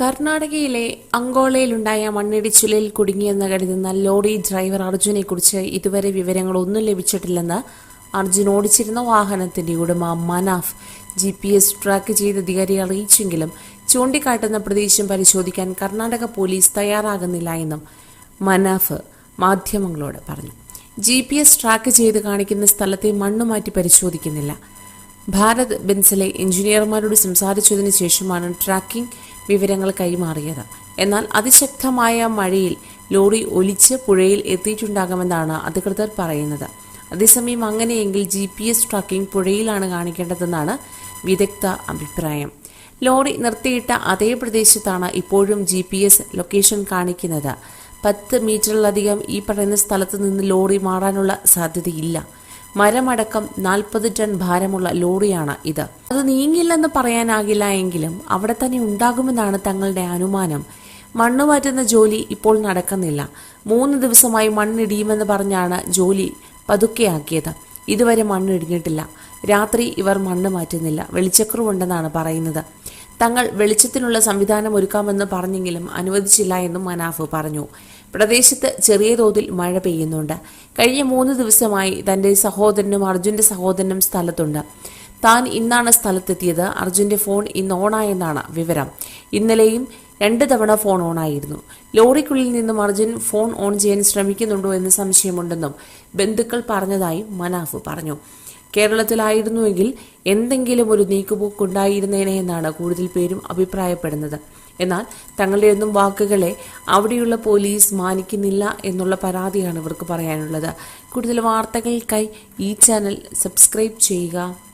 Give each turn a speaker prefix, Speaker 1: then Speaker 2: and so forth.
Speaker 1: കർണാടകയിലെ അങ്കോളയിലുണ്ടായ മണ്ണിടിച്ചിലിൽ കുടുങ്ങിയെന്ന് കരുതുന്ന ലോറി ഡ്രൈവർ അർജുനെ കുറിച്ച് ഇതുവരെ വിവരങ്ങളൊന്നും ലഭിച്ചിട്ടില്ലെന്ന് അർജുൻ ഓടിച്ചിരുന്ന വാഹനത്തിന്റെ ഉടമ Manaf. G P S track ചെയ്ത് അധികാരിയെ അറിയിച്ചെങ്കിലും ചൂണ്ടിക്കാട്ടുന്ന പ്രദേശം പരിശോധിക്കാൻ കർണാടക പോലീസ് തയ്യാറാകുന്നില്ല എന്നും മനാഫ് മാധ്യമങ്ങളോട് പറഞ്ഞു. ജി പി എസ് ട്രാക്ക് ചെയ്ത് കാണിക്കുന്ന സ്ഥലത്തെ മണ്ണ് മാറ്റി പരിശോധിക്കുന്നില്ല. ഭാരത് ബെൻസിലെ എഞ്ചിനീയർമാരോട് സംസാരിച്ചതിനു ശേഷമാണ് ട്രാക്കിംഗ് വിവരങ്ങൾ കൈമാറിയത്. എന്നാൽ അതിശക്തമായ മഴയിൽ ലോറി ഒലിച്ച് പുഴയിൽ എത്തിയിട്ടുണ്ടാകുമെന്നാണ് അധികൃതർ പറയുന്നത്. അതേസമയം അങ്ങനെയെങ്കിൽ ജി പി എസ് ട്രാക്കിംഗ് പുഴയിലാണ് കാണിക്കേണ്ടതെന്നാണ് വിദഗ്ധ അഭിപ്രായം. ലോറി നിർത്തിയിട്ട അതേ പ്രദേശത്താണ് ഇപ്പോഴും ജി പി എസ് ലൊക്കേഷൻ കാണിക്കുന്നത്. പത്ത് മീറ്ററിലധികം ഈ പറയുന്ന സ്ഥലത്ത് നിന്ന് ലോറി മാറാനുള്ള സാധ്യതയില്ല. മരമടക്കം നാൽപ്പത് ടൺ ഭാരമുള്ള ലോറിയാണ് ഇത്. അത് നീങ്ങില്ലെന്ന് പറയാനാകില്ല എങ്കിലും അവിടെ തന്നെ ഉണ്ടാകുമെന്നാണ് തങ്ങളുടെ അനുമാനം. മണ്ണ് മാറ്റുന്ന ജോലി ഇപ്പോൾ നടക്കുന്നില്ല. മൂന്ന് ദിവസമായി മണ്ണിടിയുമെന്ന് പറഞ്ഞാണ് ജോലി പതുക്കെയാക്കിയത്. ഇതുവരെ മണ്ണിടിഞ്ഞിട്ടില്ല രാത്രി ഇവർ മണ്ണ് മാറ്റുന്നില്ല. വെളിച്ചക്കുറവുണ്ടെന്നാണ് പറയുന്നത്. തങ്ങൾ വെളിച്ചത്തിനുള്ള സംവിധാനം ഒരുക്കാമെന്ന് പറഞ്ഞെങ്കിലും അനുവദിച്ചില്ല എന്നും മനാഫ് പറഞ്ഞു. പ്രദേശത്ത് ചെറിയ തോതിൽ മഴ പെയ്യുന്നുണ്ട്. കഴിഞ്ഞ മൂന്ന് ദിവസമായി തന്റെ സഹോദരനും അർജുന്റെ സഹോദരനും സ്ഥലത്തുണ്ട്. താൻ ഇന്നാണ് സ്ഥലത്തെത്തിയത്. അർജുന്റെ ഫോൺ ഇന്ന് ഓണായെന്നാണ് വിവരം. ഇന്നലെയും രണ്ട് തവണ ഫോൺ ഓണായിരുന്നു. ലോറിക്കുള്ളിൽ നിന്നും അർജുൻ ഫോൺ ഓൺ ചെയ്യാൻ ശ്രമിക്കുന്നുണ്ടോ എന്ന് സംശയമുണ്ടെന്നും ബന്ധുക്കൾ പറഞ്ഞതായും മനാഫ് പറഞ്ഞു. കേരളത്തിലായിരുന്നുവെങ്കിൽ എന്തെങ്കിലും ഒരു നീക്കുപോക്കുണ്ടായിരുന്നേനെ എന്നാണ് കൂടുതൽ പേരും അഭിപ്രായപ്പെടുന്നത്. എന്നാൽ തങ്ങളുടെയൊന്നും വാക്കുകളെ അവിടെയുള്ള പോലീസ് മാനിക്കുന്നില്ല എന്നുള്ള പരാതിയാണ് ഇവർക്ക് പറയാനുള്ളത്. കൂടുതൽ വാർത്തകൾക്കായി ഈ ചാനൽ സബ്സ്ക്രൈബ് ചെയ്യുക.